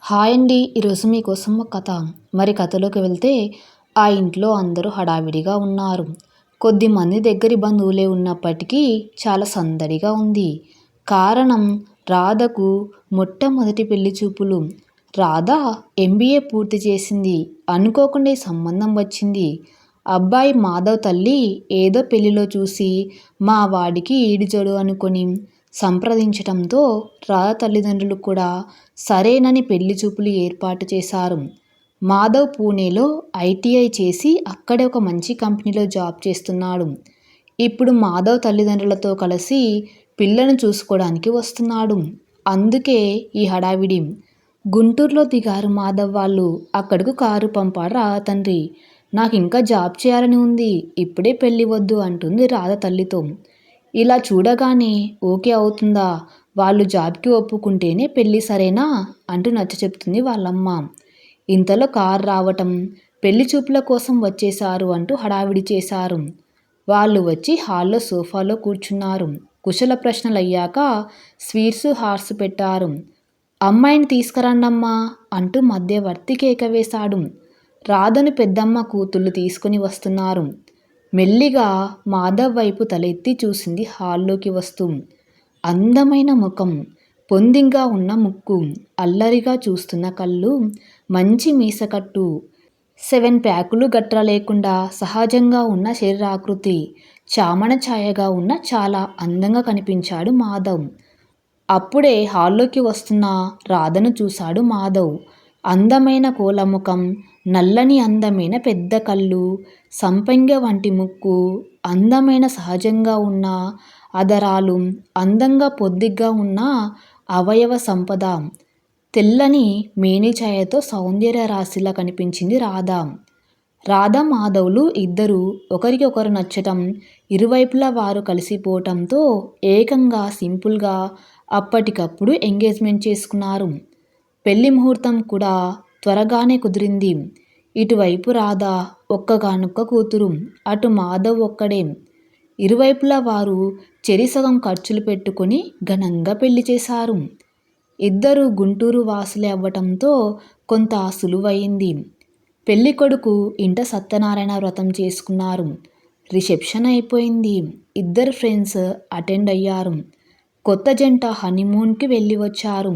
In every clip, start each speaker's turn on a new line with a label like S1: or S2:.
S1: Hi అండి. ఈరోజు మీకోసం ఒక కథ. మరి కథలోకి వెళ్తే ఆ ఇంట్లో అందరూ హడావిడిగా ఉన్నారు. కొద్దిమంది దగ్గరి బంధువులే ఉన్నప్పటికీ చాలా సందడిగా ఉంది. కారణం రాధకు మొట్టమొదటి పెళ్ళి చూపులు. రాధ ఎంబీఏ పూర్తి చేసింది. అనుకోకుండా సంబంధం వచ్చింది. అబ్బాయి మాధవ్ తల్లి ఏదో పెళ్ళిలో చూసి మా వాడికి ఈడిజోడు అనుకొని సంప్రదించటంతో రాధ తల్లిదండ్రులు కూడా సరేనని పెళ్ళి చూపులు ఏర్పాటు చేశారు. మాధవ్ పూణేలో ఐటీఐ చేసి అక్కడే ఒక మంచి కంపెనీలో జాబ్ చేస్తున్నాడు. ఇప్పుడు మాధవ్ తల్లిదండ్రులతో కలిసి పిల్లను చూసుకోవడానికి వస్తున్నాడు. అందుకే ఈ హడావిడి. గుంటూరులో దిగారు మాధవ్ వాళ్ళు. అక్కడికి కారు పంపాడు రాధ తండ్రి. నాకు ఇంకా జాబ్ చేయాలని ఉంది. ఇప్పుడే పెళ్ళి వద్దు అంటుంది రాధ తల్లితో. ఇలా చూడగానే ఓకే అవుతుందా? వాళ్ళు జాబ్కి ఒప్పుకుంటేనే పెళ్ళి సరేనా? అంటూ నచ్చ చెప్తుంది వాళ్ళమ్మ. ఇంతలో కారు రావటం పెళ్ళి చూపుల కోసం వచ్చేశారు అంటూ హడావిడి చేశారు. వాళ్ళు వచ్చి హాల్లో సోఫాలో కూర్చున్నారు. కుశల ప్రశ్నలు అయ్యాక స్వీట్స్ హార్స్ పెట్టారు. అమ్మాయిని తీసుకురండమ్మా అంటూ మధ్యవర్తి కేక వేశాడు. రాధను పెద్దమ్మ కూతుళ్ళు తీసుకుని వస్తున్నారు. మెల్లిగా మాధవ్ వైపు తలెత్తి చూసింది హాల్లోకి వస్తూ. అందమైన ముఖం పొందింగా ఉన్న ముక్కు అల్లరిగా చూస్తున్న కళ్ళు మంచి మీసకట్టు సెవెన్ ప్యాకులు గట్ర లేకుండా సహజంగా ఉన్న శరీరాకృతి చామన ఛాయగా ఉన్న చాలా అందంగా కనిపించాడు మాధవ్. అప్పుడే హాల్లోకి వస్తున్న రాధను చూశాడు మాధవ్. అందమైన కోలముఖం నల్లని అందమైన పెద్ద కళ్ళు సంపెంగ వంటి ముక్కు అందమైన సహజంగా ఉన్న అదరాలు అందంగా పొద్దిగ్గా ఉన్న అవయవ సంపద. తెల్లని మేనిఛాయతో సౌందర్య రాశిలా కనిపించింది రాధ. రాధ మాధవులు ఇద్దరు ఒకరికి ఒకరు నచ్చటం ఇరువైపులా వారు కలిసిపోవటంతో ఏకంగా సింపుల్గా అప్పటికప్పుడు ఎంగేజ్మెంట్ చేసుకున్నారు. పెళ్ళి ముహూర్తం కూడా త్వరగానే కుదిరింది. ఇటువైపు రాధ ఒక్కగానొక్క కూతురు అటు మాధవ్ ఒక్కడే. ఇరువైపులా వారు చెరిసగం ఖర్చులు పెట్టుకొని ఘనంగా పెళ్ళి చేశారు. ఇద్దరు గుంటూరు వాసులే అవ్వటంతో కొంత సులువైంది. పెళ్ళి కొడుకు ఇంట సత్యనారాయణ వ్రతం చేసుకున్నారు. రిసెప్షన్ అయిపోయింది. ఇద్దరు ఫ్రెండ్స్ అటెండ్ అయ్యారు. కొత్త జంట హనీమూన్కి వెళ్ళి వచ్చారు.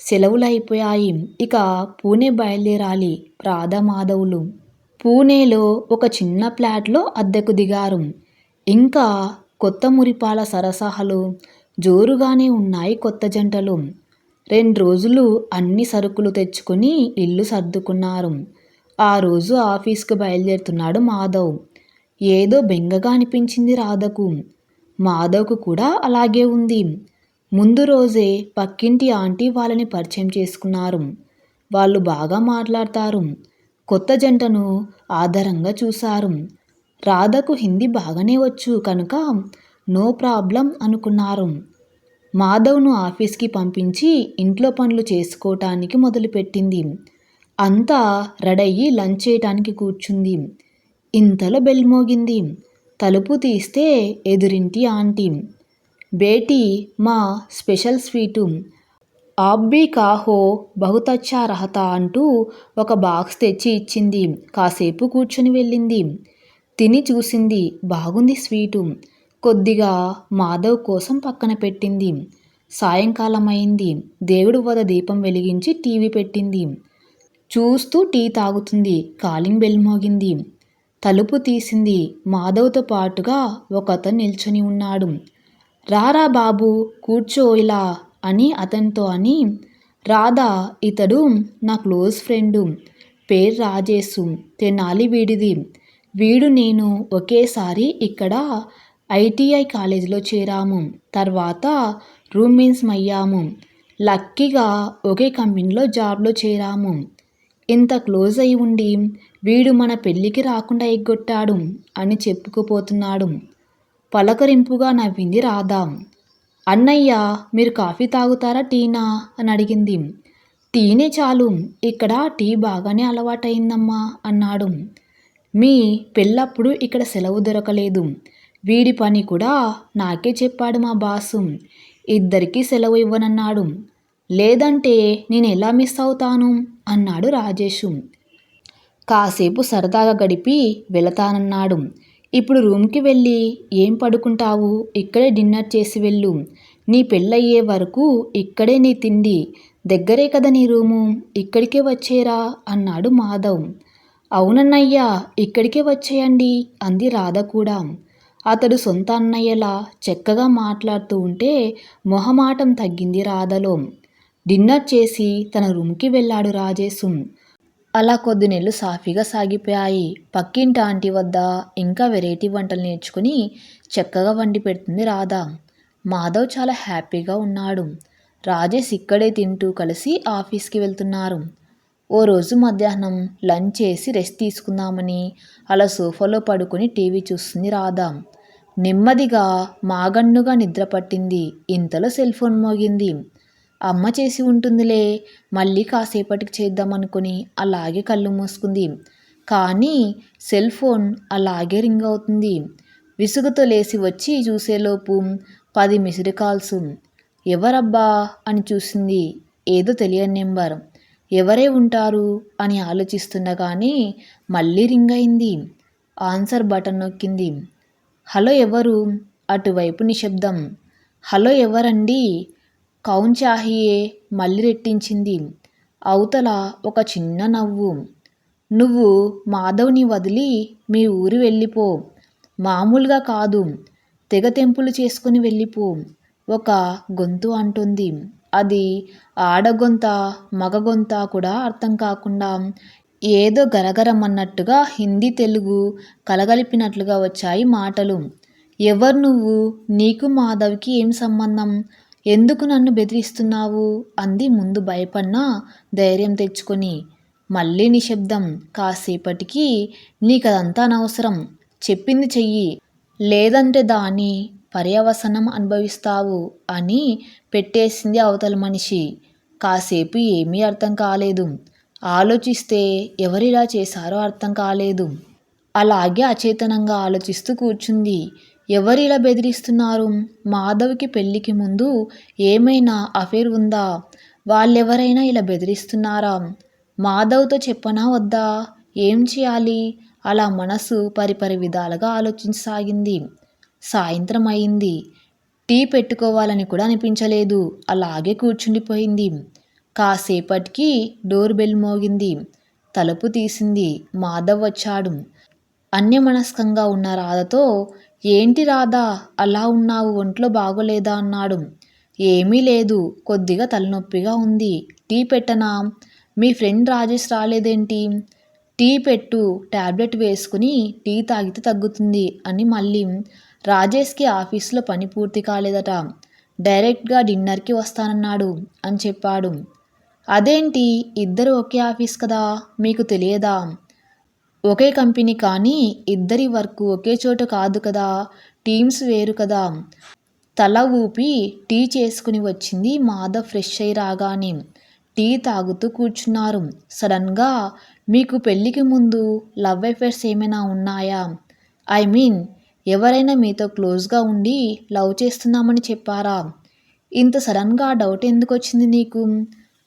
S1: సెలవులు అయిపోయాయి ఇక పూణే బయలుదేరాలి రాధా మాధవులు పూణేలో ఒక చిన్న ఫ్లాట్లో అద్దెకు దిగారు. ఇంకా కొత్త మురిపాల సరసాహలు జోరుగానే ఉన్నాయి కొత్త జంటలు. రెండు రోజులు అన్ని సరుకులు తెచ్చుకొని ఇల్లు సర్దుకున్నారు. ఆ రోజు ఆఫీస్కి బయలుదేరుతున్నాడు మాధవ్. ఏదో బెంగగా అనిపించింది రాధకు. మాధవ్కు కూడా అలాగే ఉంది. ముందు రోజే పక్కింటి ఆంటీ వాళ్ళని పరిచయం చేసుకున్నారు. వాళ్ళు బాగా మాట్లాడతారు. కొత్త జంటను ఆధారంగా చూశారు. రాధకు హిందీ బాగానే వచ్చు కనుక నో ప్రాబ్లం అనుకున్నారు. మాధవ్ను ఆఫీస్కి పంపించి ఇంట్లో పనులు చేసుకోవటానికి మొదలుపెట్టింది. అంతా రెడయ్యి లంచ్ చేయటానికి కూర్చుంది. ఇంతలో బెల్ మోగింది. తలుపు తీస్తే ఎదురింటి ఆంటీ. బేటీ మా స్పెషల్ స్వీటు. ఆబ్బీ కాహో బహుతచ్చా రహతా అంటూ ఒక బాక్స్ తెచ్చి ఇచ్చింది. కాసేపు కూర్చొని వెళ్ళింది. తిని చూసింది బాగుంది స్వీటు. కొద్దిగా మాధవ్ కోసం పక్కన పెట్టింది. సాయంకాలం అయింది దేవుడు వద దీపం వెలిగించి టీవీ పెట్టింది. చూస్తూ టీ తాగుతుంది. కాలింగ్ బెల్ మోగింది. తలుపు తీసింది. మాధవ్తో పాటుగా ఒకతను నిల్చొని ఉన్నాడు. రారా బాబు కూర్చో ఇలా అని అతనితో అని రాధా ఇతడు నా క్లోజ్ ఫ్రెండు పేరు రాజేశు తెనాలి వీడిది. వీడు నేను ఒకేసారి ఇక్కడ ఐటీఐ కాలేజీలో చేరాము. తర్వాత రూమ్మేట్స్ అయ్యాము లక్కీగా ఒకే కంపెనీలో జాబ్లో చేరాము. ఇంత క్లోజ్ అయి ఉండి వీడు మన పెళ్ళికి రాకుండా ఎగ్గొట్టాడు అని చెప్పుకుపోతున్నాడు. పలకరింపుగా నవ్వింది రాధా. అన్నయ్య మీరు కాఫీ తాగుతారా టీనా? అని అడిగింది. టీనే చాలు. ఇక్కడ టీ బాగానే అలవాటైందమ్మా అన్నాడు. మీ పెళ్ళప్పుడు ఇక్కడ సెలవు దొరకలేదు. వీడి పని కూడా నాకే చెప్పాడు మా బాసు. ఇద్దరికీ సెలవు ఇవ్వనన్నాడు. లేదంటే నేను ఎలా మిస్ అవుతాను? అన్నాడు రాజేషు. కాసేపు సరదాగా గడిపి వెళతానన్నాడు. ఇప్పుడు రూమ్కి వెళ్ళి ఏం పడుకుంటావు? ఇక్కడే డిన్నర్ చేసి వెళ్ళు. నీ పెళ్ళయ్యే వరకు ఇక్కడే నీ తిండి. దగ్గరే కదా నీ రూము. ఇక్కడికే వచ్చేరా అన్నాడు మాధవ్. అవునన్నయ్యా ఇక్కడికే వచ్చేయండి అంది రాధ కూడా. అతడు సొంత అన్నయ్యలా చక్కగా మాట్లాడుతూ ఉంటే మొహమాటం తగ్గింది రాధలో. డిన్నర్ చేసి తన రూమ్కి వెళ్ళాడు రాజేశం. అలా కొద్ది నెలలు సాఫీగా సాగిపోయాయి. పక్కింటి ఆంటీ వద్ద ఇంకా వెరైటీ వంటలు నేర్చుకుని చక్కగా వండి పెడుతుంది రాధ. మాధవ్ చాలా హ్యాపీగా ఉన్నాడు. రాజేష్ ఇక్కడే తింటూ కలిసి ఆఫీస్కి వెళ్తున్నారు. ఓ రోజు మధ్యాహ్నం లంచ్ చేసి రెస్ట్ తీసుకుందామని అలా సోఫాలో పడుకుని టీవీ చూస్తుంది రాధ. నెమ్మదిగా మాగన్నుగా నిద్ర పట్టింది. ఇంతలో సెల్ ఫోన్ మోగింది. అమ్మ చేసి ఉంటుందిలే మళ్ళీ కాసేపటికి చేద్దామనుకుని అలాగే కళ్ళు మూసుకుంది. కానీ సెల్ ఫోన్ అలాగే రింగ్ అవుతుంది. విసుగుతో లేచి వచ్చి చూసేలోపు పది మిస్డ్ కాల్స్. ఎవరబ్బా అని చూసింది ఏదో తెలియని నెంబర్. ఎవరే ఉంటారు అని ఆలోచిస్తుండగానే మళ్ళీ రింగ్ అయింది. Answer button నొక్కింది. హలో ఎవరు? అటువైపు నిశ్శబ్దం. హలో ఎవరండి? కౌన్ చాహియే మళ్ళీ రెట్టించింది. అవతల ఒక చిన్న నవ్వు. నువ్వు మాధవ్ని వదిలి మీ ఊరు వెళ్ళిపో. మామూలుగా కాదు. తెగ తెంపులు చేసుకుని వెళ్ళిపో. ఒక గొంతు అంటుంది. అది ఆడగొంత మగగొంత కూడా అర్థం కాకుండా ఏదో గరగరమన్నట్టుగా హిందీ తెలుగు కలగలిపినట్లుగా వచ్చాయి మాటలు. ఎవరు నువ్వు? నీకు మాధవ్కి ఏం సంబంధం? ఎందుకు నన్ను బెదిరిస్తున్నావు? అంది ముందు భయపడినా ధైర్యం తెచ్చుకొని. మళ్ళీ నిశ్శబ్దం కాసేపటికి నీకదంతా అనవసరం. చెప్పింది చెయ్యి. లేదంటే దాని పర్యవసనం అనుభవిస్తావు అని పెట్టేసింది అవతల మనిషి. కాసేపు ఏమీ అర్థం కాలేదు. ఆలోచిస్తే ఎవరిలా చేశారో అర్థం కాలేదు. అలాగే అచేతనంగా ఆలోచిస్తూ కూర్చుంది. ఎవరిలా బెదిరిస్తున్నారు? మాధవ్కి పెళ్ళికి ముందు ఏమైనా అఫేర్ ఉందా? వాళ్ళెవరైనా ఇలా బెదిరిస్తున్నారా? మాధవ్తో చెప్పనా వద్దా? ఏం చేయాలి? అలా మనసు పరిపరి విధాలుగా ఆలోచించసాగింది. సాయంత్రం అయింది. టీ పెట్టుకోవాలని కూడా అనిపించలేదు. అలాగే కూర్చుండిపోయింది. కాసేపటికి డోర్ బెల్ మోగింది. తలుపు తీసింది. మాధవ్ వచ్చాడు. అన్యమనస్కంగా ఉన్న రాధతో ఏంటి రాధా అలా ఉన్నావు ఒంట్లో బాగోలేదా? అన్నాడు. ఏమీ లేదు కొద్దిగా తలనొప్పిగా ఉంది. టీ పెట్టనా? మీ ఫ్రెండ్ రాజేష్ రాలేదేంటి? టీ పెట్టు ట్యాబ్లెట్ వేసుకుని టీ తాగితే తగ్గుతుంది అని మళ్ళీ. రాజేష్కి ఆఫీస్లో పని పూర్తి కాలేదట. డైరెక్ట్గా డిన్నర్కి వస్తానన్నాడు అని చెప్పాడు. అదేంటి? ఇద్దరు ఒకే ఆఫీస్ కదా? మీకు తెలియదా? ఒకే కంపెనీ కానీ ఇద్దరి వర్క్ ఒకే చోట కాదు కదా టీమ్స్ వేరు కదా. తల ఊపి టీ చేసుకుని వచ్చింది మాధవ్ ఫ్రెష్ అయి రాగానే. టీ తాగుతూ కూర్చున్నారు. సడన్గా మీకు పెళ్ళికి ముందు లవ్ అఫేర్స్ ఏమైనా ఉన్నాయా? ఐ మీన్ ఎవరైనా మీతో క్లోజ్గా ఉండి లవ్ చేస్తున్నామని చెప్పారా? ఇంత సడన్గా డౌట్ ఎందుకు వచ్చింది నీకు?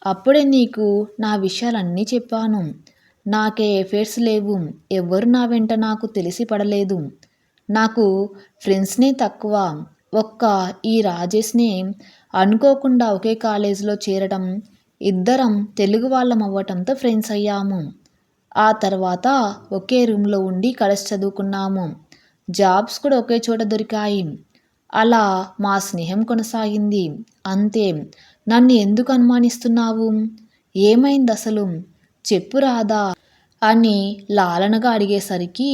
S1: అప్పుడే నీకు నా విషయాలన్నీ చెప్పాను. నాకే ఎఫేర్స్ లేవు. ఎవ్వరు నా వెంట నాకు తెలిసి పడలేదు. నాకు ఫ్రెండ్స్నే తక్కువ. ఒక్క ఈ రాజేష్ని అనుకోకుండా ఒకే కాలేజీలో చేరడం ఇద్దరం తెలుగు వాళ్ళం అవ్వటంతో ఫ్రెండ్స్ అయ్యాము. ఆ తర్వాత ఒకే రూమ్లో ఉండి కలిసి చదువుకున్నాము. జాబ్స్ కూడా ఒకే చోట దొరికాయి. అలా మా స్నేహం కొనసాగింది. అంతే. నన్ను ఎందుకు అనుమానిస్తున్నావు? ఏమైంది అసలు చెప్పు రాధా అని లాలనగా అడిగేసరికి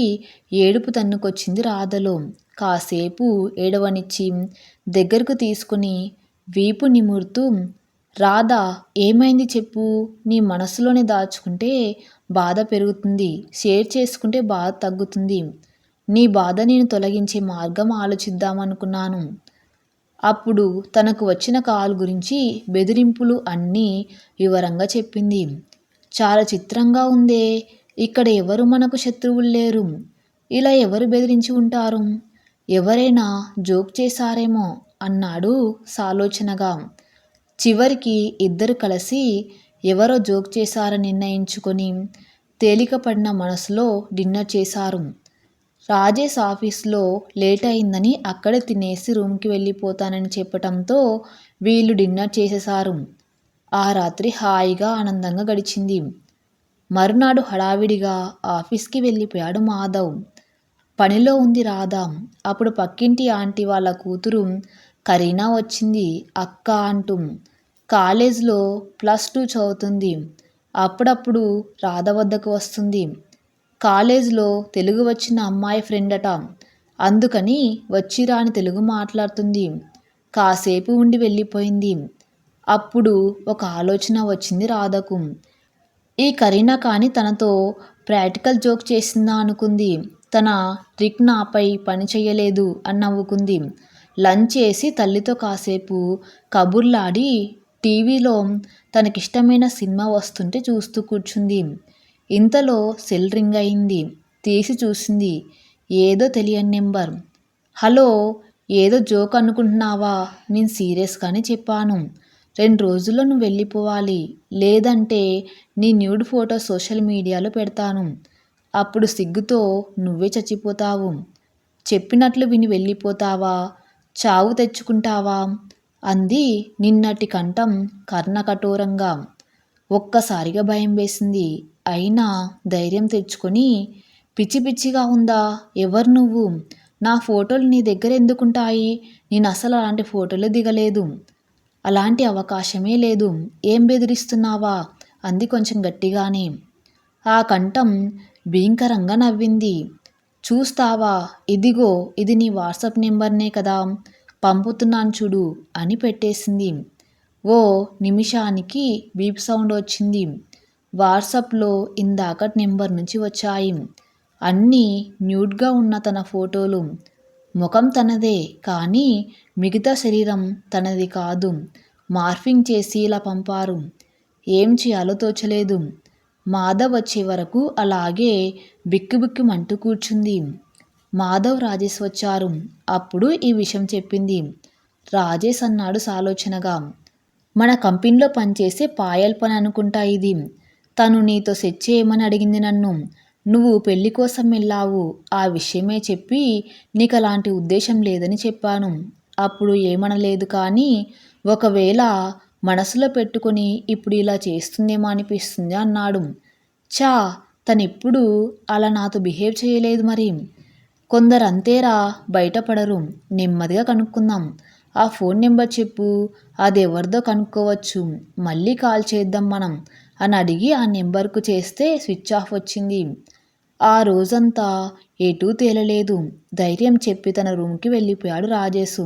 S1: ఏడుపు తన్నుకొచ్చింది రాధలో. కాసేపు ఏడవనిచ్చి దగ్గరకు తీసుకుని వీపు నిమురుతూ రాధా ఏమైంది చెప్పు. నీ మనసులోనే దాచుకుంటే బాధ పెరుగుతుంది. షేర్ చేసుకుంటే బాధ తగ్గుతుంది. నీ బాధ నేను తొలగించే మార్గం ఆలోచిద్దామనుకున్నాను. అప్పుడు తనకు వచ్చిన కాల్ గురించి బెదిరింపులు అన్నీ వివరంగా చెప్పింది. చాలా చిత్రంగా ఉందే. ఇక్కడ ఎవరు మనకు శత్రువులు లేరు? ఇలా ఎవరు బెదిరించి ఉంటారు? ఎవరైనా జోక్ చేశారేమో అన్నాడు సాలోచనగా. చివరికి ఇద్దరు కలిసి ఎవరో జోక్ చేశారని నిర్ణయించుకొని తేలికపడిన మనసులో డిన్నర్ చేశారు. రాజేష్ ఆఫీస్లో లేట్ అయిందని అక్కడే తినేసి రూమ్కి వెళ్ళిపోతానని చెప్పటంతో వీళ్ళు డిన్నర్ చేసేశారు. ఆ రాత్రి హాయిగా ఆనందంగా గడిచింది. మరునాడు హడావిడిగా ఆఫీస్కి వెళ్ళిపోయాడు మాధవ్. పనిలో ఉంది రాధా. అప్పుడు పక్కింటి ఆంటీ వాళ్ళ కూతురు కరీనా వచ్చింది. అక్క అంటూ కాలేజ్లో ప్లస్ టూ చదువుతుంది. అప్పుడప్పుడు రాధ వద్దకు వస్తుంది. కాలేజ్లో తెలుగు వచ్చిన అమ్మాయి ఫ్రెండ్ అట. అందుకని వచ్చిరాని తెలుగు మాట్లాడుతుంది. కాసేపు ఉండి వెళ్ళిపోయింది. అప్పుడు ఒక ఆలోచన వచ్చింది రాధకు. ఈ కరీనా కానీ తనతో ప్రాక్టికల్ జోక్ చేసిందా అనుకుంది. తన ట్రిక్ నాపై పని చేయలేదు అని నవ్వుకుంది. లంచ్ చేసి తల్లితో కాసేపు కబుర్లాడి టీవీలో తనకిష్టమైన సినిమా వస్తుంటే చూస్తూ కూర్చుంది. ఇంతలో సెల్ రింగ్ అయింది. తీసి చూసింది. ఏదో తెలియని నెంబర్. హలో ఏదో జోక్ అనుకుంటున్నావా? నేను సీరియస్గానే చెప్పాను. రెండు రోజుల్లో నువ్వు వెళ్ళిపోవాలి. లేదంటే నీ న్యూడ్ ఫోటో సోషల్ మీడియాలో పెడతాను. అప్పుడు సిగ్గుతో నువ్వే చచ్చిపోతావు. చెప్పినట్లు విని వెళ్ళిపోతావా? చావు తెచ్చుకుంటావా? అంది నిన్నటి కంఠం కర్ణకఠోరంగా. ఒక్కసారిగా భయం వేసింది. అయినా ధైర్యం తెచ్చుకొని పిచ్చి పిచ్చిగా ఉందా? ఎవరు నువ్వు? నా ఫోటోలు నీ దగ్గర ఎందుకుంటాయి? నేను అసలు అలాంటి ఫోటోలు దిగలేదు. అలాంటి అవకాశమే లేదు. ఏం బెదిరిస్తున్నావా? అంది కొంచెం గట్టిగానే. ఆ కంఠం భీంకరంగా నవ్వింది. చూస్తావా? ఇదిగో ఇది నీ వాట్సాప్ నెంబర్నే కదా. పంపుతున్నాను చూడు అని పెట్టేసింది. ఓ నిమిషానికి బీప్ సౌండ్ వచ్చింది. వాట్సాప్లో ఇందాక నెంబర్ నుంచి వచ్చాయి. అన్నీ న్యూడ్గా ఉన్న తన ఫోటోలు. ముఖం తనదే కానీ మిగతా శరీరం తనది కాదు. మార్ఫింగ్ చేసి ఇలా పంపారు. ఏం చేయాలో తోచలేదు. మాధవ్ వచ్చే వరకు అలాగే బిక్కుబిక్కుమంటూ కూర్చుంది. మాధవ్ రాజేష్ వచ్చారు. అప్పుడు ఈ విషయం చెప్పింది. రాజేష్ అన్నాడు సాలోచనగా మన కంపెనీలో పనిచేసే పాయల్ పని అనుకుంటా ఇది. తను నీతో సెట్ చేయమని అడిగింది నన్ను. నువ్వు పెళ్ళి కోసం వెళ్ళావు. ఆ విషయమే చెప్పి నీకు అలాంటి ఉద్దేశం లేదని చెప్పాను. అప్పుడు ఏమనలేదు కానీ ఒకవేళ మనసులో పెట్టుకొని ఇప్పుడు ఇలా చేస్తుందేమో అనిపిస్తుంది అన్నాడు. చా తనెప్పుడు అలా నాతో బిహేవ్ చేయలేదు మరి. కొందరు అంతేరా బయటపడరు నెమ్మదిగా కనుక్కుందాం. ఆ ఫోన్ నెంబర్ చెప్పు అది ఎవరిదో కనుక్కోవచ్చు. మళ్ళీ కాల్ చేద్దాం మనం అని అడిగి ఆ నెంబర్కు చేస్తే స్విచ్ ఆఫ్ వచ్చింది. ఆ రోజంతా ఎటూ తేలలేదు. ధైర్యం చెప్పి తన రూమ్కి వెళ్ళిపోయాడు రాజేశు.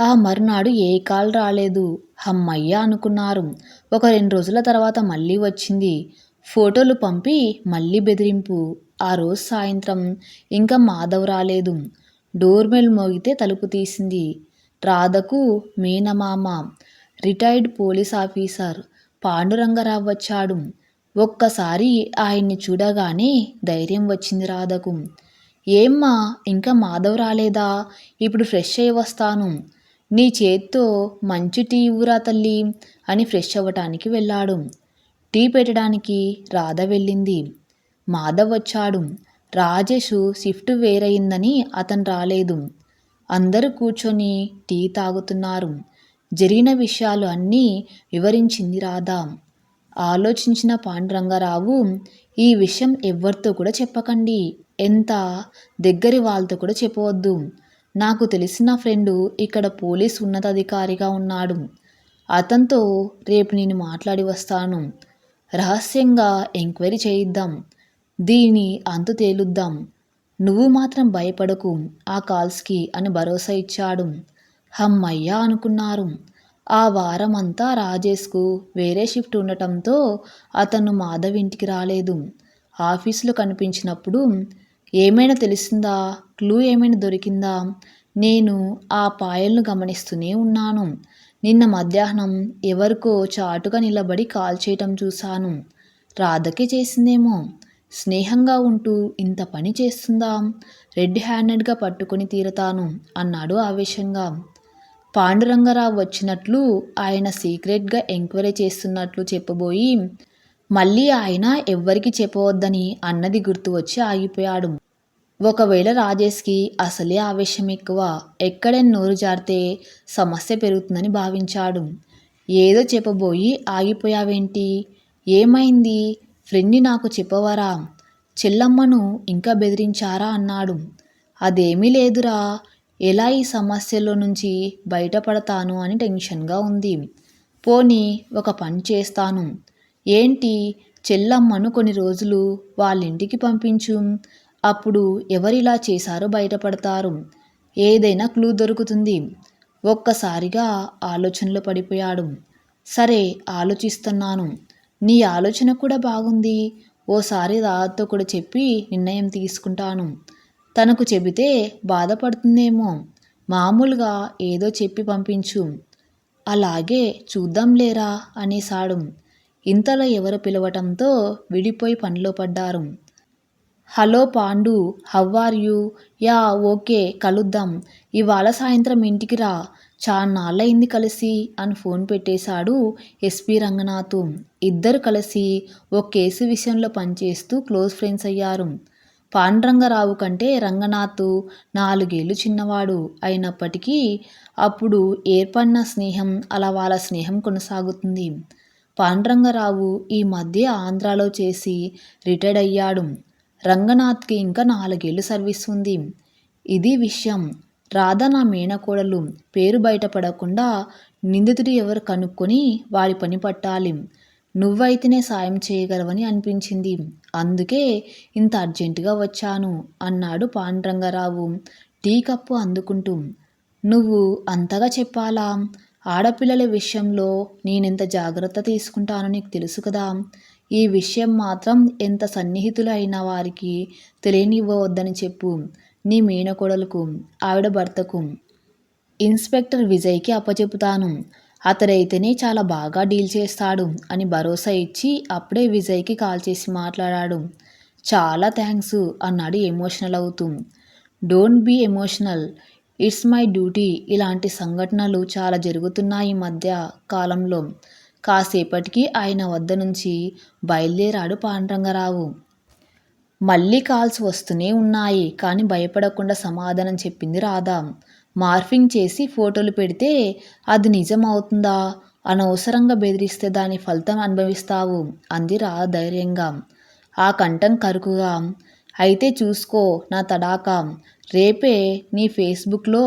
S1: ఆ మరునాడు ఏ కాల్ రాలేదు. హమ్మయ్య అనుకున్నారు. ఒక రెండు రోజుల తర్వాత మళ్ళీ వచ్చింది. ఫోటోలు పంపి మళ్ళీ బెదిరింపు. ఆ రోజు సాయంత్రం ఇంకా మాధవ్ రాలేదు. డోర్ బెల్ మోగితే తలుపు తీసింది. రాధకు మేనమామ రిటైర్డ్ పోలీస్ ఆఫీసర్ పాండురంగరావు వచ్చాడు. ఒక్కసారి ఆయన్ని చూడగానే ధైర్యం వచ్చింది రాధకు. ఏమ్మా ఇంకా మాధవ్ రాలేదా? ఇప్పుడు ఫ్రెష్ అయ్యి వస్తాను. నీ చేత్తో మంచి టీ ఇవ్వురా తల్లి అని ఫ్రెష్ అవ్వటానికి వెళ్ళాడు. టీ పెట్టడానికి రాధ వెళ్ళింది. మాధవ్ వచ్చాడు. రాజేష్ షిఫ్ట్ వేరయిందని అతను రాలేదు. అందరూ కూర్చొని టీ తాగుతున్నారు. జరిగిన విషయాలు అన్నీ వివరించింది రాధ. ఆలోచించిన పాండురంగారావు ఈ విషయం ఎవరితో కూడా చెప్పకండి. ఎంత? దగ్గరి వాళ్ళతో కూడా చెప్పవద్దు. నాకు తెలిసిన ఫ్రెండు ఇక్కడ పోలీస్ ఉన్నతాధికారిగా ఉన్నాడు. అతనితో రేపు నేను మాట్లాడి వస్తాను. రహస్యంగా ఎంక్వైరీ చేయిద్దాం. దీని అంతు తేలుద్దాం. నువ్వు మాత్రం భయపడకు. ఆ కాల్స్కి అని భరోసా ఇచ్చాడు. హమ్మయ్యా అనుకున్నారు. ఆ వారమంతా రాజేష్కు వేరే షిఫ్ట్ ఉండటంతో అతను మాధవ్ ఇంటికి రాలేదు. ఆఫీసులో కనిపించినప్పుడు ఏమైనా తెలిసిందా? క్లూ ఏమైనా దొరికిందా? నేను ఆ పాయల్ను గమనిస్తూనే ఉన్నాను. నిన్న మధ్యాహ్నం ఎవరికో చాటుగా నిలబడి కాల్ చేయటం చూశాను. రాధకే చేసిందేమో. స్నేహంగా ఉంటూ ఇంత పని చేస్తుందా? రెడ్ హ్యాండెడ్గా పట్టుకొని తీరతాను అన్నాడు ఆవేశంగా. పాండురంగరావు వచ్చినట్లు ఆయన సీక్రెట్గా ఎంక్వైరీ చేస్తున్నట్లు చెప్పబోయి మళ్ళీ ఆయన ఎవ్వరికి చెప్పవద్దని అన్నది గుర్తు వచ్చి ఆగిపోయాడు. ఒకవేళ రాజేష్కి అసలే ఆవేశం ఎక్కువ ఎక్కడైనా నోరు జారితే సమస్య పెరుగుతుందని భావించాడు. ఏదో చెప్పబోయి ఆగిపోయావేంటి? ఏమైంది? ఫ్రెండ్ని నాకు చెప్పవరా? చెల్లమ్మను ఇంకా బెదిరించారా? అన్నాడు. అదేమీ లేదురా. ఎలా ఈ సమస్యలో నుంచి బయటపడతాను అని టెన్షన్గా ఉంది. పోనీ ఒక పని చేస్తాను. ఏంటి? చెల్లమ్మను కొన్ని రోజులు వాళ్ళ ఇంటికి పంపించు. అప్పుడు ఎవరిలా చేశారో బయటపడతారు? ఏదైనా క్లూ దొరుకుతుంది. ఒక్కసారిగా ఆలోచనలో పడిపోయాడు. సరే ఆలోచిస్తున్నాను. నీ ఆలోచన కూడా బాగుంది. ఓసారి రాతో కూడా చెప్పి నిర్ణయం తీసుకుంటాను. తనకు చెబితే బాధపడుతుందేమో. మామూలుగా ఏదో చెప్పి పంపించు. అలాగే చూద్దాం లేరా అనేశాడు. ఇంతలో ఎవరు పిలవటంతో విడిపోయి పనిలో పడ్డారు. Hello Pandu how are you? Yeah okay కలుద్దాం. ఇవాళ సాయంత్రం ఇంటికి రా. చాన్నాళ్ళయింది కలిసి అని ఫోన్ పెట్టేశాడు ఎస్పి రంగనాథ్. ఇద్దరు కలిసి ఓ కేసు విషయంలో పనిచేస్తూ క్లోజ్ ఫ్రెండ్స్ అయ్యారు. పాండురంగరావు కంటే రంగనాథ్ నాలుగేళ్ళు చిన్నవాడు. అయినప్పటికీ అప్పుడు ఏర్పడిన స్నేహం అలా వాళ్ళ స్నేహం కొనసాగుతుంది. పాండురంగరావు ఈ మధ్య ఆంధ్రాలో చేసి రిటైర్డ్ అయ్యాడు. రంగనాథ్కి ఇంకా నాలుగేళ్ళు సర్వీస్ ఉంది. ఇది విషయం. రాధ నా మేనకోడలు పేరు బయటపడకుండా నిందితుడు ఎవరు కనుక్కొని వారి పని పట్టాలి. నువ్వైతేనే సాయం చేయగలవని అనిపించింది. అందుకే ఇంత అర్జెంటుగా వచ్చాను అన్నాడు పాండురంగరావు. టీ కప్పు అందుకుంటూ. నువ్వు అంతగా చెప్పాలా? ఆడపిల్లల విషయంలో నేనెంత జాగ్రత్త తీసుకుంటానో నీకు తెలుసు కదా. ఈ విషయం మాత్రం ఎంత సన్నిహితులు అయిన వారికి తెలియనివ్వవద్దని చెప్పు. నీ మేనకోడలకు ఆవిడ భర్తకు. ఇన్స్పెక్టర్ విజయ్కి అప్పచెపుతాను అతడైతేనే చాలా బాగా డీల్ చేస్తాడు అని భరోసా ఇచ్చి అప్పుడే విజయ్కి కాల్ చేసి మాట్లాడాడు. చాలా థ్యాంక్స్ అన్నాడు ఎమోషనల్ అవుతూ. Don't be emotional. It's my duty. ఇలాంటి సంఘటనలు చాలా జరుగుతున్నాయి ఈ మధ్య కాలంలో. కాసేపటికి ఆయన వద్ద నుంచి బయలుదేరాడు పాండురంగరావు. మళ్ళీ కాల్స్ వస్తూనే ఉన్నాయి కానీ భయపడకుండా సమాధానం చెప్పింది రాధా. మార్ఫింగ్ చేసి ఫోటోలు పెడితే అది నిజం అవుతుందా అనవసరంగా బెదిరిస్తే దాని ఫలితం అనుభవిస్తావు అంది రా ధైర్యంగా. ఆ కంఠం కరుకుగా. అయితే చూసుకో నా తడాకా. రేపే నీ ఫేస్బుక్లో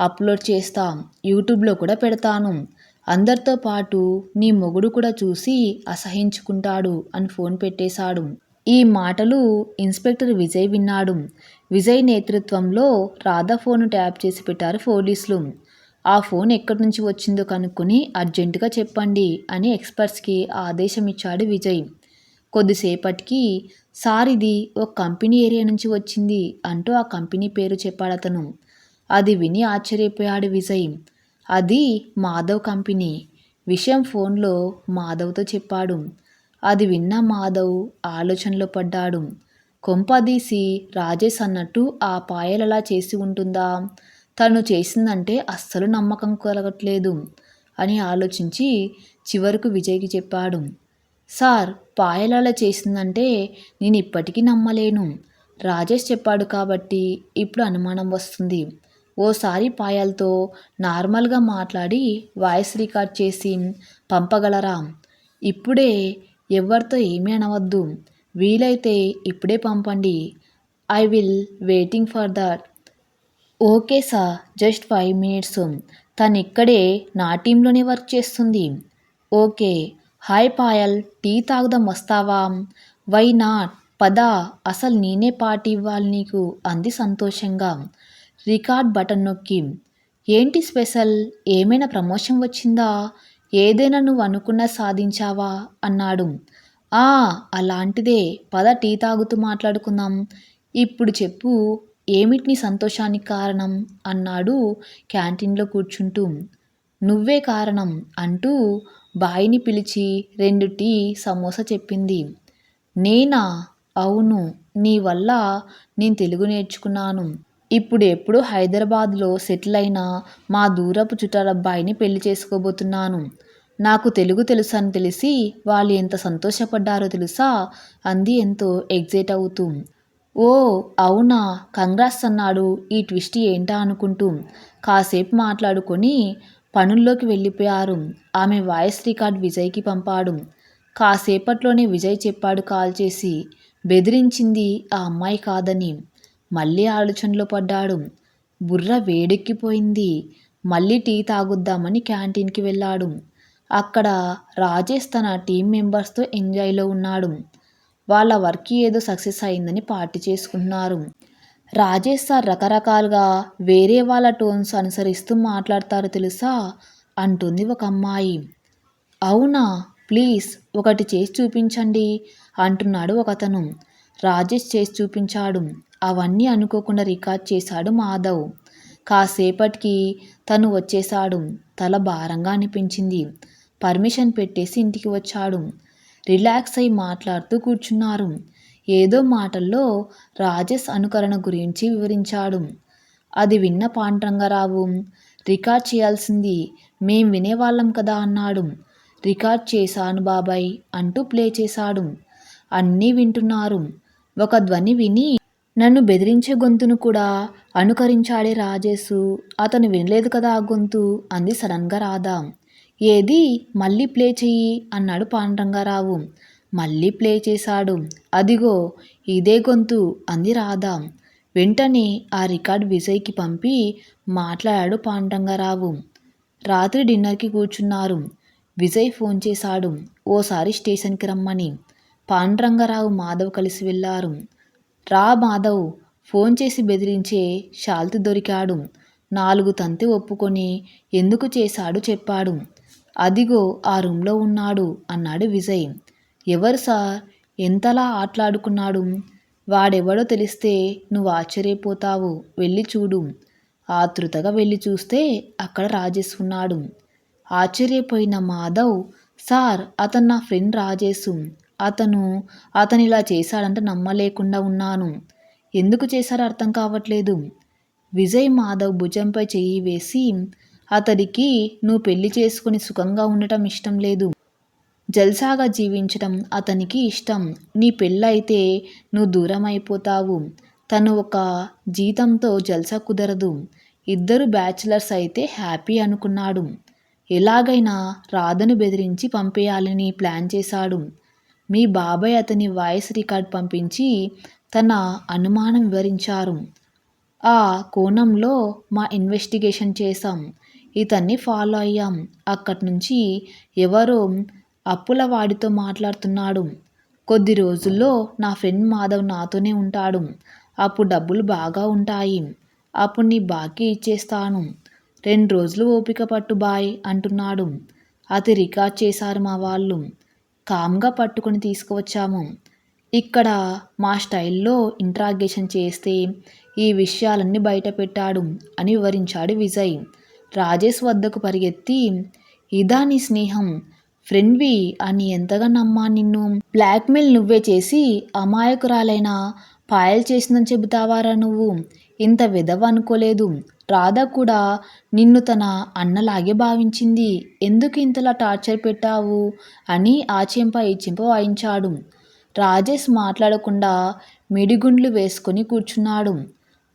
S1: అప్లోడ్ చేస్తాం యూట్యూబ్లో కూడా పెడతాను. అందరితో పాటు నీ మొగుడు కూడా చూసి అసహించుకుంటాడు అని ఫోన్ పెట్టేశాడు. ఈ మాటలు ఇన్స్పెక్టర్ విజయ్ విన్నాడు. విజయ్ నేతృత్వంలో రాధా ఫోన్ ట్యాప్ చేసి పెట్టారు పోలీసులు. ఆ ఫోన్ ఎక్కడి నుంచి వచ్చిందో కనుక్కొని అర్జెంటుగా చెప్పండి అని ఎక్స్పర్ట్స్కి ఆదేశం ఇచ్చాడు విజయ్. కొద్దిసేపటికి సార్ ఇది ఒక కంపెనీ ఏరియా నుంచి వచ్చింది అంటూ ఆ కంపెనీ పేరు చెప్పాడు అతను. అది విని ఆశ్చర్యపోయాడు విజయ్. అది మాధవ్ కంపెనీ. విషయం ఫోన్లో మాధవ్తో చెప్పాడు. అది విన్న మాధవ్ ఆలోచనలో పడ్డాడు. కొంపదీసి రాజేష్ అన్నట్టు ఆ పాయలలా చేసి ఉంటుందా? తను చేసిందంటే అస్సలు నమ్మకం కలగట్లేదు అని ఆలోచించి చివరకు విజయ్కి చెప్పాడు. సార్ పాయలలా చేసిందంటే నేను ఇప్పటికీ నమ్మలేను. రాజేష్ చెప్పాడు కాబట్టి ఇప్పుడు అనుమానం వస్తుంది. ఓసారి పాయల్తో నార్మల్గా మాట్లాడి వాయిస్ రికార్డ్ చేసి పంపగలరా? ఇప్పుడే ఎవరితో ఏమీ అనవద్దు. వీలైతే ఇప్పుడే పంపండి. I will waiting for that. Okay sir just five minutes. తను ఇక్కడే నా టీంలోనే వర్క్ చేస్తుంది. ఓకే. హాయ్ పాయల్ టీ తాగుదాం వస్తావా? Why not? పద అసలు నేనే పార్టీ ఇవ్వాలి నీకు అంది సంతోషంగా. రికార్డ్ బటన్ నొక్కి ఏంటి స్పెషల్? ఏమైనా ప్రమోషన్ వచ్చిందా? ఏదైనా నువ్వు అనుకున్న సాధించావా? అన్నాడు. ఆ అలాంటిదే. పద టీ తాగుతూ మాట్లాడుకుందాం. ఇప్పుడు చెప్పు ఏమిటి నీ సంతోషానికి కారణం? అన్నాడు క్యాంటీన్లో కూర్చుంటూ. నువ్వే కారణం అంటూ బాయిని పిలిచి రెండు టీ సమోసా చెప్పింది. నేనా? అవును. నీ వల్ల నేను తెలుగు నేర్చుకున్నాను. ఇప్పుడు ఎప్పుడు హైదరాబాద్లో సెటిల్ అయిన మా దూరపు చుట్టాలబ్బాయిని పెళ్ళి చేసుకోబోతున్నాను. నాకు తెలుగు తెలుసు అని తెలిసి వాళ్ళు ఎంత సంతోషపడ్డారో తెలుసా? అంది ఎంతో ఎగ్జైట్ అవుతూ. ఓ అవునా? కంగ్రాస్ అన్నాడు. ఈ ట్విస్ట్ ఏంటా అనుకుంటూ. కాసేపు మాట్లాడుకొని పనుల్లోకి వెళ్ళిపోయారు. ఆమె వాయిస్ రికార్డ్ విజయ్కి పంపాడు. కాసేపట్లోనే విజయ్ చెప్పాడు కాల్ చేసి. బెదిరించింది ఆ అమ్మాయి కాదని. మళ్ళీ ఆలోచనలో పడ్డాడు. బుర్ర వేడెక్కిపోయింది. మళ్ళీ టీ తాగుద్దామని క్యాంటీన్కి వెళ్ళాడు. అక్కడ రాజేష్ తన టీం మెంబర్స్తో ఎంజాయ్లో ఉన్నాడు. వాళ్ళ వర్క్ ఏదో సక్సెస్ అయిందని పార్టీ చేసుకుంటున్నారు. రాజేష్ సార్ రకరకాలుగా వేరే వాళ్ళ టోన్స్ అనుసరిస్తూ మాట్లాడతారు తెలుసా? అంటుంది ఒక అమ్మాయి. అవునా? ప్లీజ్ ఒకటి చేసి చూపించండి అంటున్నాడు ఒకతను. రాజేష్ చేసి చూపించాడు. అవన్నీ అనుకోకుండా రికార్డ్ చేశాడు మాధవ్. కాసేపటికి తను వచ్చేశాడు. తల భారంగా అనిపించింది. పర్మిషన్ పెట్టేసి ఇంటికి వచ్చాడు. రిలాక్స్ అయి మాట్లాడుతూ కూర్చున్నారు. ఏదో మాటల్లో రాజేష్ అనుకరణ గురించి వివరించాడు. అది విన్న పాండ్రంగరావు రికార్డ్ చేయాల్సింది మేం వినేవాళ్ళం కదా అన్నాడు. రికార్డ్ చేశాను బాబాయ్ అంటూ ప్లే చేశాడు. అన్నీ వింటున్నారు. ఒక ధ్వని విని నన్ను బెదిరించే గొంతును కూడా అనుకరించాడే రాజేసు అతను వినలేదు కదా ఆ గొంతు అంది సడన్గా రాధా. ఏది? మళ్ళీ ప్లే చెయ్యి అన్నాడు పాండరంగారావు. మళ్ళీ ప్లే చేశాడు. అదిగో ఇదే గొంతు అంది రాధా. వెంటనే ఆ రికార్డ్ విజయ్కి పంపి మాట్లాడాడు పాండ్రంగారావు. రాత్రి డిన్నర్కి కూర్చున్నారు. విజయ్ ఫోన్ చేశాడు. ఓసారి స్టేషన్కి రమ్మని. పాండరంగారావు మాధవ్ కలిసి వెళ్ళారు. రా మాధవ్ ఫోన్ చేసి బెదిరించే శాల్తి దొరికాడు. నాలుగు తంతి ఒప్పుకొని ఎందుకు చేశాడు చెప్పాడు. అదిగో ఆ రూమ్లో ఉన్నాడు అన్నాడు విజయ్. ఎవరు సార్? ఎంతలా ఆటలాడుకున్నాడు? వాడెవడో తెలిస్తే నువ్వు ఆశ్చర్యపోతావు. వెళ్ళి చూడు. ఆతృతగా వెళ్ళి చూస్తే అక్కడ రాజేష్ ఉన్నాడు. ఆశ్చర్యపోయిన మాధవ్ సార్ అతను నా ఫ్రెండ్ రాజేశు అతను అతను ఇలా చేశాడంటే నమ్మలేకుండా ఉన్నాను. ఎందుకు చేశారో అర్థం కావట్లేదు. విజయ్ మాధవ్ భుజంపై చెయ్యి వేసి అతడికి నువ్వు పెళ్ళి చేసుకుని సుఖంగా ఉండటం ఇష్టం లేదు. జల్సాగా జీవించటం అతనికి ఇష్టం. నీ పెళ్ళైతే నువ్వు దూరం అయిపోతావు తను ఒక జీతంతో జల్సా కుదరదు. ఇద్దరు బ్యాచిలర్స్ అయితే హ్యాపీ అనుకున్నాడు. ఎలాగైనా రాధను బెదిరించి పంపేయాలని ప్లాన్ చేశాడు. మీ బాబాయ్ అతని వాయిస్ రికార్డ్ పంపించి తన అనుమానం వివరించారు. ఆ కోణంలో మా ఇన్వెస్టిగేషన్ చేశాం. ఇతన్ని ఫాలో అయ్యాం. అక్కడి నుంచి ఎవరో అప్పుల వాడితో మాట్లాడుతున్నాడు. కొద్ది రోజుల్లో నా ఫ్రెండ్ మాధవ్ నాతోనే ఉంటాడు. అప్పుడు డబ్బులు బాగా ఉంటాయి. అప్పుడు నీ బాకీ ఇచ్చేస్తాను. రెండు రోజులు ఓపిక పట్టు బాయ్ అంటున్నాడు. అది రికార్డ్ చేశారు మా వాళ్ళు. కామ్గా పట్టుకొని తీసుకువచ్చాము. ఇక్కడ మా స్టైల్లో ఇంట్రాగేషన్ చేస్తే ఈ విషయాలన్నీ బయట పెట్టాడు అని వివరించాడు విజయ్. రాజేష్ వద్దకు పరిగెత్తి ఇదా నీ స్నేహం ఫ్రెండ్వి అని ఎంతగా నమ్మా నిన్ను? బ్లాక్మెయిల్ నువ్వే చేసి అమాయకురాలైన పాయల్ చేసిందని చెబుతావారా నువ్వు? ఇంత విధవ అనుకోలేదు. రాధ కూడా నిన్ను తన అన్నలాగే భావించింది. ఎందుకు ఇంతలా టార్చర్ పెట్టావు? అని ఆ చెంప ఈ చెంప వాయించాడు. రాజేష్ మాట్లాడకుండా మిడిగుండ్లు వేసుకొని కూర్చున్నాడు.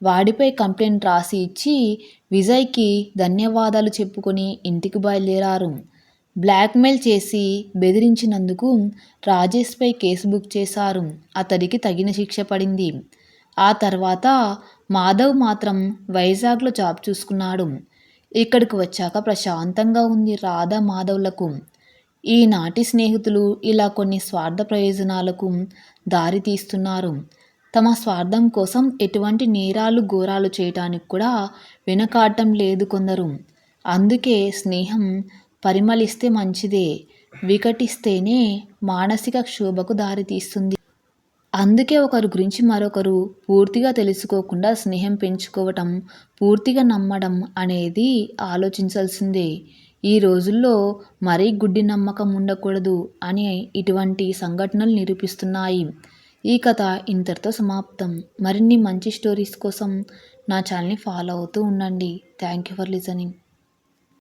S1: వాడిపై కంప్లైంట్ రాసి ఇచ్చి విజయ్కి ధన్యవాదాలు చెప్పుకొని ఇంటికి బయలుదేరారు. బ్లాక్మెయిల్ చేసి బెదిరించినందుకు రాజేష్పై కేసు బుక్ చేశారు. అతడికి తగిన శిక్ష పడింది. ఆ తర్వాత మాధవ్ మాత్రం వైజాగ్లో జాబ్ చూసుకున్నాడు. ఇక్కడికి వచ్చాక ప్రశాంతంగా ఉంది రాధా మాధవ్లకు. ఈనాటి స్నేహితులు ఇలా కొన్ని స్వార్థ ప్రయోజనాలకు దారి తీస్తున్నారు. తమ స్వార్థం కోసం ఎటువంటి నేరాలు ఘోరాలు చేయటానికి కూడా వెనకాడటం లేదు కొందరు. అందుకే స్నేహం పరిమళిస్తే మంచిదే వికటిస్తేనే మానసిక క్షోభకు దారితీస్తుంది అందుకే ఒకరి గురించి మరొకరు పూర్తిగా తెలుసుకోకుండా స్నేహం పెంచుకోవటం పూర్తిగా నమ్మడం అనేది ఆలోచించాల్సిందే. ఈ రోజుల్లో మరీ గుడ్డి నమ్మకం ఉండకూడదు అని ఇటువంటి సంఘటనలు నిరూపిస్తున్నాయి. ఈ కథ ఇంతటితో సమాప్తం. మరిన్ని మంచి స్టోరీస్ కోసం నా ఛానల్ని ఫాలో అవుతూ ఉండండి. Thank you for listening.